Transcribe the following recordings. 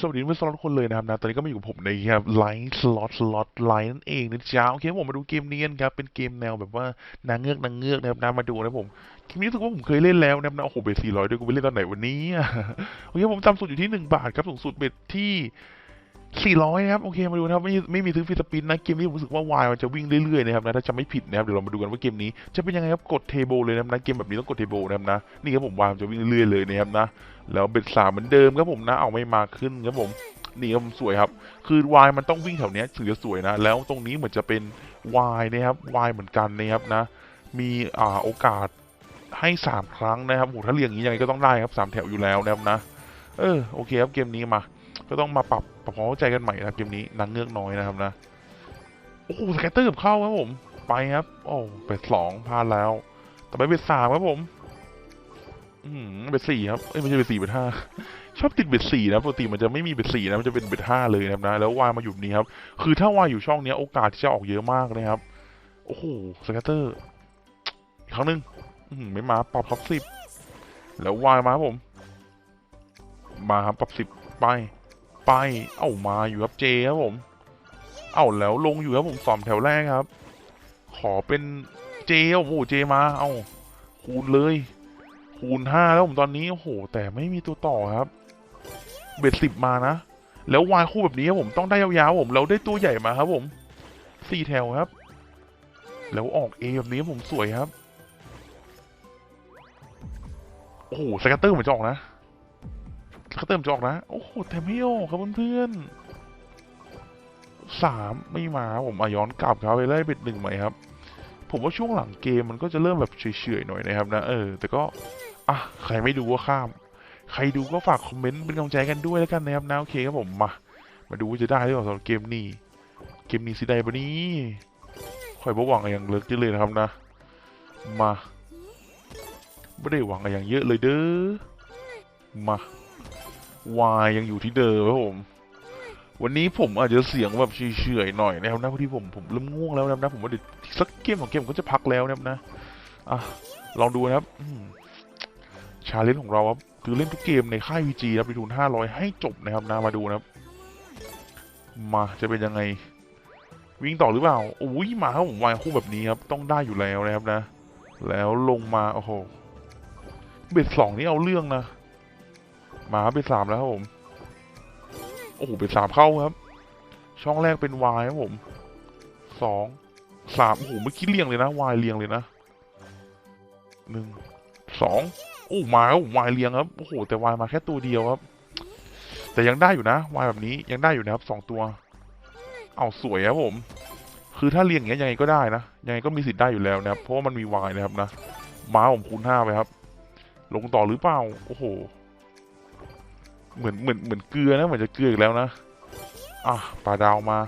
สวัสดีเพื่อนสล็อตคนเลยนะครับนะตอนนี้ก็มาอยู่กับผมในครับไลน์สล็อตสล็อตไลน์นั่นเองนะจ๊ะโอเคผมมาดูเกมนี้กันครับเป็นเกมแนวแบบว่านางเงือกนางเงือกนะครับนะมาดูนะผมเกมนี้รู้สึกว่าผมเคยเล่นแล้วนะครับนะโอ้โหเบ็ดสี่ร้อยด้วยกูไปเล่นตอนไหนวันนี้โอเคผมต่ำสุดอยู่ที่หนึ่งบาทครับสูงสุดเบ็ดที่ สี่ร้อยนะครับโอเคมาดูนะครับไม่ไม่มีซื้อฟรีสปินนะเกมนี้ผมรู้สึกว่าวายมันจะวิ่งเรื่อยๆนะครับนะถ้าจำไม่ผิดนะครับเดี๋ยวเรามาดูกันว่าเกมนี้จะเป็นยังไงครับกดเทเบิลเลยนะครับนะเกมแบบนี้ต้องกดเทเบิลนะครับนะนี่ครับผมวายมันจะวิ่งเรื่อยๆเลยนะครับนะแล้วเบ็ดสามเหมือนเดิมครับผมนะเอาไม่มาขึ้นครับผมนี่ครับผมสวยครับ คือวายมันต้องวิ่งแถวเนี้ยถึงจะสวยนะ แล้วตรงนี้เหมือนจะเป็นวายนะครับวายเหมือนกันนะครับนะ มีอ่าโอกาสให้สามครั้งนะครับโหถ้าเรียงอย่างนี้ยังไงก็ต้องได้ครับสามแถวอยู่แล้วนะครับนะ เออโอเคครับเกมนี้มา ก็ต้องมาปรับปรับความเข้าใจกันใหม่นะครับเกมนี้นางเงือกน้อยนะครับนะโอ้โหสแกตเตอร์กับเข้าครับผม ไปครับ โอ้เบ็ดสองพลาดแล้ว ต่อไปเบ็ดสามครับผมอืมเบ็ดสี่ครับเอ้ยไม่ใช่เบ็ดสี่เบ็ดห้าชอบติดเบ็ดสี่นะปกติมันจะไม่มีเบ็ดสี่นะมันจะเป็นเบ็ดห้าเลยนะครับนะแล้ววายมาอยู่นี้ครับคือถ้าวายอยู่ช่องนี้โอกาสที่จะออกเยอะมากนะครับโอ้โหสแกตเตอร์อีกครั้งหนึ่งไม่มาปรับครับสิบแล้ววายมาครับผม มาครับปรับสิบไป ไป เอ้ามาอยู่ครับเจครับผม เอ้าแล้วลงอยู่ครับผมสอมแถวแรกครับ ขอเป็นเจครับผมโอ้โหเจมา เอ้าคูณเลย คูณห้าแล้วผมตอนนี้โอ้โห แต่ไม่มีตัวต่อครับ เบ็ดสิบมานะ แล้ววายคู่แบบนี้ครับผมต้องได้ยาวๆผมเราได้ตัวใหญ่มาครับผมสี่แถวครับ แล้วออกเอแบบนี้ผมสวยครับ โอ้โหสแกตเตอร์เหมือนจะออกนะ สแกตเตอร์เหมือนจอกนะ โอ้โหแต่ไม่ออกครับเพื่อนๆสามไม่มาผมอะย้อนกลับครับไปไล่เบ็ดหนึ่งใหม่ครับ ผมว่าช่วงหลังเกมมันก็จะเริ่มแบบเฉยๆหน่อยนะครับนะเออ แต่ก็อะใครไม่ดูก็ข้าม ใครดูก็ฝากคอมเมนต์เป็นกำลังใจกันด้วยแล้วกันนะครับนะโอเคครับผมมา มาดูว่าจะได้หรือเปล่าสำหรับเกมนี้เกมนี้สิได้ปะนี้คอยบอหวังอะไรอย่างเลิกเยอะเลยนะครับนะ มาไม่ได้หวังอะไรอย่างเยอะเลยเด้อมา วายยังอยู่ที่เดิมครับผม วันนี้ผมอาจจะเสียงแบบเฉยๆหน่อยนะครับนะพราะที่ผมผมเริ่มง่วงแล้วนะครับนะผมว่าเดี๋ยวสักเกมของเกมก็จะพักแล้วนะครับนะอะลองดูนะครับชาเลนจ์ของเราครับคือเล่นทุกเกมในค่าย VG ครับไปทุน500ให้จบนะครับนะมาดูนะครับ มาจะเป็นยังไง วิ่งต่อหรือเปล่าโอ้ยมาครับผมวางคู่แบบนี้ครับ ต้องได้อยู่แล้วนะครับนะ แล้วลงมาโอ้โหเบ็ดสองนี่เอาเรื่องนะ มาครับเบ็ดสามแล้วครับผม โอ้โหเบ็ดสามเข้าครับ ช่องแรกเป็นวายครับผม สอง สามโอ้โหเมื่อกี้เรียงเลยนะวายเรียงเลยนะ หนึ่ง สอง โอ้มาครับวายเรียงครับ โอ้โหแต่วายมาแค่ตัวเดียวครับ แต่ยังได้อยู่นะวายแบบนี้ยังได้อยู่นะครับสองตัว เอาสวยครับผม คือถ้าเรียงอย่างเงี้ยยังไงก็ได้นะ ยังไงก็มีสิทธิ์ได้อยู่แล้วนะครับ เพราะว่ามันมีวายนะครับนะ ม้าผมคูณห้าไปครับ ลงต่อหรือเปล่า โอ้โห เหมือนเหมือนเหมือนเกลือนะเหมือนจะเกลืออีกแล้วนะอะปลาดาวมา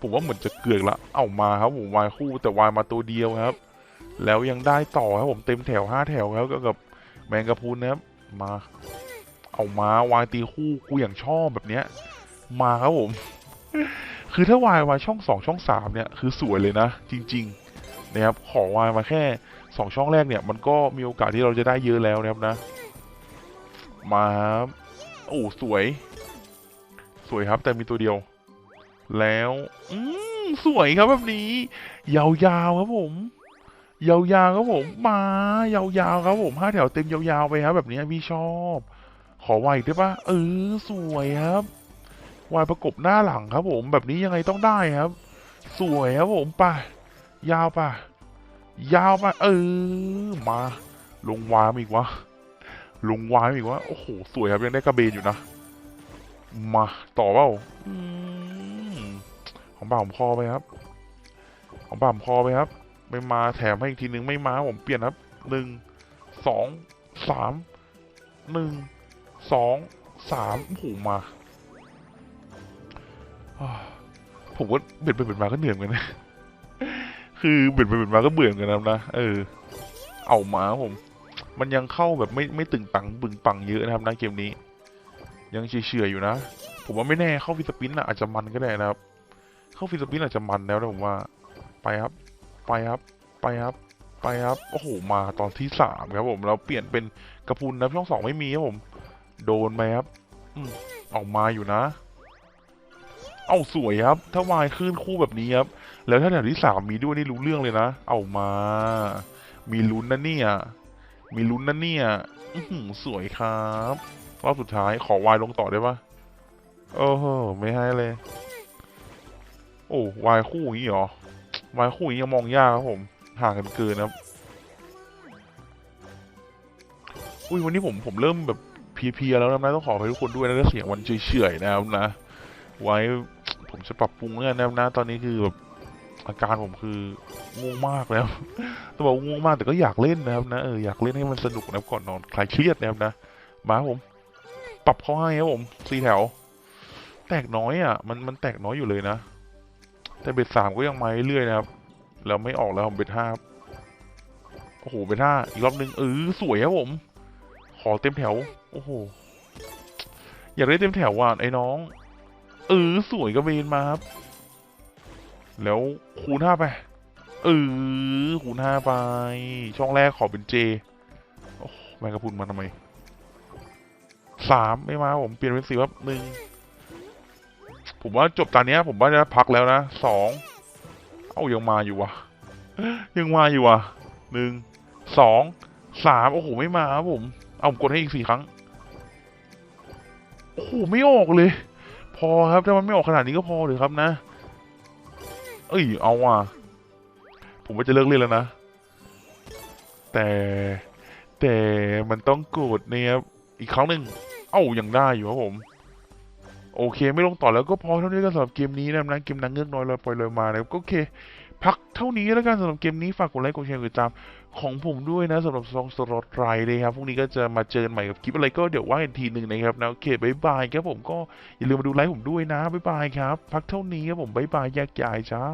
ผมว่าเหมือนจะเกลือกละเอามาครับผมวายคู่แต่วายมาตัวเดียวครับ แล้วยังได้ต่อครับผมเต็มแถวห้าแถวครับก็กับแมงกะพรุนนะครับมา เอามาวายตีคู่กูอย่างชอบแบบเนี้ย มาครับผมคือถ้าวายวายช่องสองช่องสามเนี่ยคือสวยเลยนะ จริงๆนะครับขอวายมาแค่สองช่องแรกเนี่ย มันก็มีโอกาสที่เราจะได้เยอะแล้วนะครับนะ มาครับโอ้สวย สวยครับแต่มีตัวเดียว แล้วอืมสวยครับแบบนี้ ยาวๆครับผม ยาวๆครับผม มายาวๆครับผมห้าแถวเต็มยาวๆไปครับแบบนี้พี่ชอบ ขอไวอีกได้ปะเออสวยครับวายประกบหน้าหลังครับผม แบบนี้ยังไงต้องได้ครับ สวยครับผมไป่ะยาวป่ะยาวป่ะเออมา ลงวายมอีกวะ ลงวายมาอีกวะโอ้โหสวยครับยังได้กระเบนอยู่นะ มาต่อเปล่าอืมของบ่าผมคอไปครับ ของบ่าผมคอไปครับ ไม่มาแถมให้อีกทีนึงไม่มาผมเปลี่ยนครับหนึ่งสองสามหนึ่งสองสามโอ้โหมาผมว่าเบ็ดไปเบ็ดมาก็เหนื่อยเหมือนกันนะ คือเบ็ดไปเบ็ดมาก็เบื่อเหมือนกันนะเออ เอามาผม มันยังเข้าแบบไม่ไม่ตึงตังบึงปังเยอะนะครับนะเกมนี้ ยังเฉยๆอยู่นะ ผมว่าไม่แน่เข้าฟิสปินน่ะอาจจะมันก็ได้นะครับ เข้าฟิสปินอาจจะมันแล้วนะผมว่า ไปครับ ไปครับ ไปครับ ไปครับ โอ้โห มาตอนที่สามครับผมแล้วเปลี่ยนเป็นกระพุนนะช่องสองไม่มีครับผม โดนไหมครับอืออกมาอยู่นะ เอ้าสวยครับ ถ้าวายขึ้นคู่แบบนี้ครับ แล้วถ้าแถวที่สามมีด้วยนี่รู้เรื่องเลยนะ เอามา มีลุ้นนะเนี่ย มีลุ้นนะเนี่ยอืสวยครับ รอบสุดท้ายขอวายลงต่อได้ปะโอ้โหไม่ให้เลย โอ้วายคู่อย่างนี้เหรอวายคู่อย่างนี้ยังมองยากครับผม ห่างกันเกินครับอุ้ยวันนี้ผมผมเริ่มแบบเพียๆแล้วนะต้องขอไปทุกคนด้วยนะเสียงมันเฉอยๆนะครับนะ ไว้ผมจะปรับปรุงแล้วกันนะครับนะ ตอนนี้คือแบบ อาการผมคือง่วงมากแล้วต้องบอกง่วงมากแต่ก็อยากเล่นนะครับนะเอออยากเล่นให้มันสนุกนะครับก่อนนอนคลายเครียดนะครับนะมาผม ปรับเขาให้ครับผมสี่แถว แตกน้อยอะ มันมันแตกน้อยอยู่เลยนะ แต่เบ็ดสามก็ยังมาเรื่อยๆนะครับแล้วไม่ออกแล้วผมเบ็ดห้าโอ้โหเบ็ดห้าอีกรอบหนึ่งเออสวยครับผม ขอเต็มแถว โอ้โหอยากได้เต็มแถวว่ะไอ้น้องเออสวยกระเบนมาครับ แล้วคูณห้าไป เออคูณห้าไป ช่องแรกขอเป็นเจโอ้แมงกะพุนมาทำไมสามไม่มาผมเปลี่ยนเป็นสี่ครับหนึ่งผมว่าจบตอนนี้ผมว่าจะพักแล้วนะสองเอ้ายังมาอยู่วะยังมาอยู่วะหนึ่งสองสามโอ้โหไม่มาครับผม เอาผมกดให้อีกสี่ครั้งโอ้โหไม่ออกเลย พอครับถ้ามันไม่ออกขนาดนี้ก็พอเลยครับนะ เอ้ย เอาว่ะ ผมว่าจะเลิกเล่นแล้วนะ แต่แต่มันต้องกดเนี่ยครับอีกครั้งหนึ่ง เอ้ายังได้อยู่ครับผม โอเคไม่ลงต่อแล้วก็พอเท่านี้ก็สำหรับเกมนี้นะครับนะเกมนังเงือกน้อยลอยปล่อยลอยมานะครับก็โอเค พักเท่านี้แล้วกันสำหรับเกมนี้ฝากกดไลค์กดแชร์กดติดตามของผมด้วยนะสำหรับซองสล็อตไรเลยครับพรุ่งนี้ก็จะมาเจอกันใหม่กับคลิปอะไรก็เดี๋ยวว่ากันทีหนึ่งนะครับนะโอเคบายบายครับผมก็อย่าลืมมาดูไลฟ์ผมด้วยนะบายบายครับ พักเท่านี้ครับผมบายบายแยกย้ายจ้า